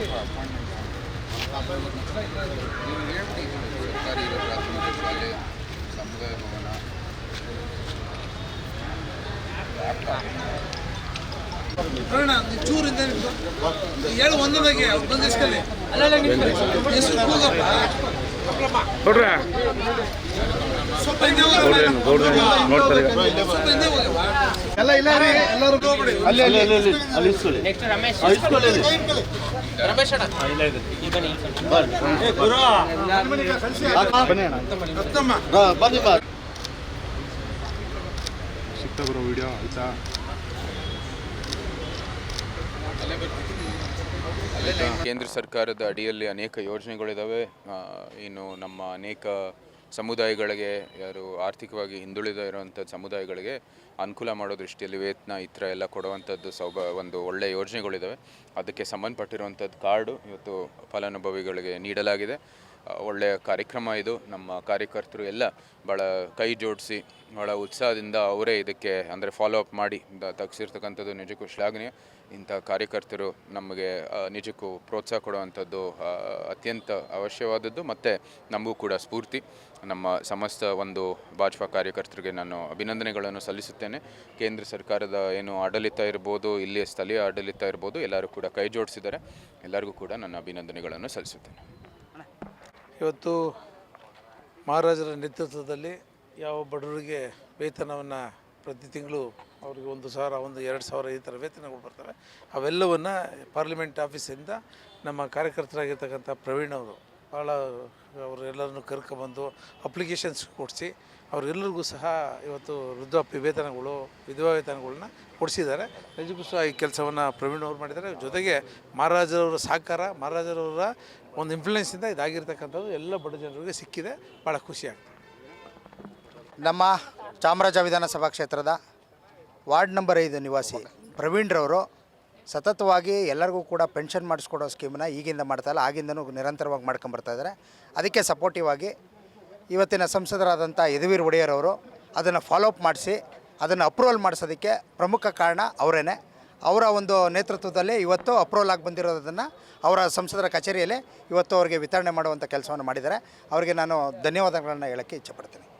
ನೀವು ಹೇಳ್ಬಿಡಿ ಸರ್ಕಾರಿ ಪ್ರಾಥಮಿಕ ಶಾಲೆ ಸಮುದಾಯ ಭವನ ಅಣ್ಣ ಚೂರಿಂದ ಹೇಳು ಒಂದೊಂದಾಗಿ ಅವ್ರು ಬಂದು ಇಸ್ಕೊಳ್ಳಿ ಹೆಸರು ಕೂಗಪ್ಪ. ನೋಡ್ರ. ಸ್ವಲ್ಪ ಹಿಂದೆ ಹೋಗಪ್ಪ. ನೋಡ್ತಾರೆ ಸ್ವಲ್ಪ ಹಿಂದೆ ಹೋಗಪ್ಪ. ಎಲ್ಲ ಇಲ್ಲ ರೀ ಎಲ್ಲರೂ ಹೋಗ್ಬಿಡಿ. ಅಲ್ಲಿ ಅಲ್ಲಿ ಅಲ್ಲಿ ಅಲ್ಲಿ ಇಸ್ಕೊಳ್ಳಿ. ಬನ್ನಿ ಅಣ್ಣ. ರತ್ನಮ್ಮ ಬನ್ನಿ ಬಾ ಸಿಕ್ತಾ ಬರೋ ವಿಡಿಯೋ ಆಯ್ತಾ? ಕೇಂದ್ರ ಸರ್ಕಾರದ ಅಡಿಯಲ್ಲಿ ಅನೇಕ ಯೋಜನೆಗಳಿದ್ದಾವೆ ಆ, ಇನ್ನು ನಮ್ಮ ಅನೇಕ ಸಮುದಾಯಗಳಿಗೆ ಯಾರು ಆರ್ಥಿಕವಾಗಿ ಹಿಂದುಳಿದ ಇರುವಂಥ ಸಮುದಾಯಗಳಿಗೆ ಅನುಕೂಲ ಮಾಡೋ ದೃಷ್ಟಿಯಲ್ಲಿ ವೇತನ, ಈ ಥರ ಎಲ್ಲ ಕೊಡುವಂಥದ್ದು ಸೌಭ, ಒಂದು ಒಳ್ಳೆಯ ಯೋಜನೆಗಳಿದ್ದಾವೆ ಅದಕ್ಕೆ ಸಂಬಂಧಪಟ್ಟಿರುವಂಥದ್ದು ಕಾರ್ಡು ಇವತ್ತು ಫಲಾನುಭವಿಗಳಿಗೆ ನೀಡಲಾಗಿದೆ. ಒಳ್ಳೆಯ ಕಾರ್ಯಕ್ರಮ ಇದು. ನಮ್ಮ ಕಾರ್ಯಕರ್ತರು ಎಲ್ಲ ಭಾಳ ಕೈ ಜೋಡಿಸಿ ಭಾಳ ಉತ್ಸಾಹದಿಂದ ಅವರೇ ಇದಕ್ಕೆ ಅಂದರೆ ಫಾಲೋ ಅಪ್ ಮಾಡಿ ತಗ್ಸಿರ್ತಕ್ಕಂಥದ್ದು ನಿಜಕ್ಕೂ ಶ್ಲಾಘನೀಯ. ಇಂಥ ಕಾರ್ಯಕರ್ತರು ನಮಗೆ ನಿಜಕ್ಕೂ ಪ್ರೋತ್ಸಾಹ ಕೊಡುವಂಥದ್ದು ಅತ್ಯಂತ ಅವಶ್ಯವಾದದ್ದು ಮತ್ತು ನಮಗೂ ಕೂಡ ಸ್ಫೂರ್ತಿ. ನಮ್ಮ ಸಮಸ್ತ ಒಂದು ಭಾಜಪಾ ಕಾರ್ಯಕರ್ತರಿಗೆ ನಾನು ಅಭಿನಂದನೆಗಳನ್ನು ಸಲ್ಲಿಸುತ್ತೇನೆ. ಕೇಂದ್ರ ಸರ್ಕಾರದ ಏನು ಆಡಳಿತ ಇರ್ಬೋದು, ಇಲ್ಲಿಯ ಸ್ಥಳೀಯ ಆಡಳಿತ ಇರ್ಬೋದು, ಎಲ್ಲರೂ ಕೂಡ ಕೈ ಜೋಡಿಸಿದ್ದಾರೆ. ಎಲ್ಲರಿಗೂ ಕೂಡ ನನ್ನ ಅಭಿನಂದನೆಗಳನ್ನು ಸಲ್ಲಿಸುತ್ತೇನೆ. ಇವತ್ತು ಮಹಾರಾಜರ ನೇತೃತ್ವದಲ್ಲಿ ಯಾವ ಬಡವರಿಗೆ ವೇತನವನ್ನು ಪ್ರತಿ ತಿಂಗಳು ಅವ್ರಿಗೆ ಒಂದು ಸಾವಿರ, ಒಂದು ಎರಡು ಸಾವಿರ ಈ ಥರ ವೇತನಗಳು ಬರ್ತವೆ ಅವೆಲ್ಲವನ್ನು ಪಾರ್ಲಿಮೆಂಟ್ ಆಫೀಸಿಂದ ನಮ್ಮ ಕಾರ್ಯಕರ್ತರಾಗಿರ್ತಕ್ಕಂಥ ಪ್ರವೀಣ್ ಅವರು ಭಾಳ ಅವರೆಲ್ಲರನ್ನು ಕರ್ಕೊಬಂದು ಅಪ್ಲಿಕೇಶನ್ಸ್ ಕೊಡಿಸಿ ಅವರೆಲ್ಲರಿಗೂ ಸಹ ಇವತ್ತು ವೃದ್ಧಾಪ್ಯ ವೇತನಗಳು, ವಿಧವಾ ವೇತನಗಳನ್ನ ಕೊಡಿಸಿದ್ದಾರೆ. ನಿಜಕ್ಕೂ ಸಹ ಈ ಕೆಲಸವನ್ನು ಪ್ರವೀಣ್ ಅವರು ಮಾಡಿದ್ದಾರೆ. ಜೊತೆಗೆ ಮಹಾರಾಜರವರ ಸಹಕಾರ, ಮಹಾರಾಜರವರ ಒಂದು ಇನ್ಫ್ಲುಯೆನ್ಸಿಂದ ಇದಾಗಿರ್ತಕ್ಕಂಥದ್ದು ಎಲ್ಲ ಬಡ ಜನರಿಗೆ ಸಿಕ್ಕಿದೆ. ಭಾಳ ಖುಷಿ ಆಗ್ತದೆ. ನಮ್ಮ ಚಾಮರಾಜ ವಿಧಾನಸಭಾ ಕ್ಷೇತ್ರದ ವಾರ್ಡ್ ನಂಬರ್ ಐದು ನಿವಾಸಿ ಪ್ರವೀಣ್ರವರು ಸತತವಾಗಿ ಎಲ್ಲರಿಗೂ ಕೂಡ ಪೆನ್ಷನ್ ಮಾಡಿಸ್ಕೊಡೋ ಸ್ಕೀಮನ್ನ ಈಗಿಂದ ಮಾಡ್ತಾ ಇಲ್ಲ. ಆಗಿಂದನೂ ನಿರಂತರವಾಗಿ ಮಾಡ್ಕೊಂಬರ್ತಾ ಇದ್ದಾರೆ. ಅದಕ್ಕೆ ಸಪೋರ್ಟಿವ್ ಆಗಿ ಇವತ್ತಿನ ಸಂಸದರಾದಂಥ ಯದುವೀರ್ ಒಡೆಯರವರು ಅದನ್ನು ಫಾಲೋಅಪ್ ಮಾಡಿಸಿ, ಅದನ್ನು ಅಪ್ರೂವಲ್ ಮಾಡಿಸೋದಕ್ಕೆ ಪ್ರಮುಖ ಕಾರಣ ಅವರೇನೆ. ಅವರ ಒಂದು ನೇತೃತ್ವದಲ್ಲಿ ಇವತ್ತು ಅಪ್ರೂವಲ್ ಆಗಿ ಬಂದಿರೋದನ್ನು ಅವರ ಸಂಸದರ ಕಚೇರಿಯಲ್ಲಿ ಇವತ್ತು ಅವರಿಗೆ ವಿತರಣೆ ಮಾಡುವಂಥ ಕೆಲಸವನ್ನು ಮಾಡಿದ್ದಾರೆ. ಅವರಿಗೆ ನಾನು ಧನ್ಯವಾದಗಳನ್ನು ಹೇಳೋಕ್ಕೆ ಇಚ್ಛೆಪಡ್ತೀನಿ.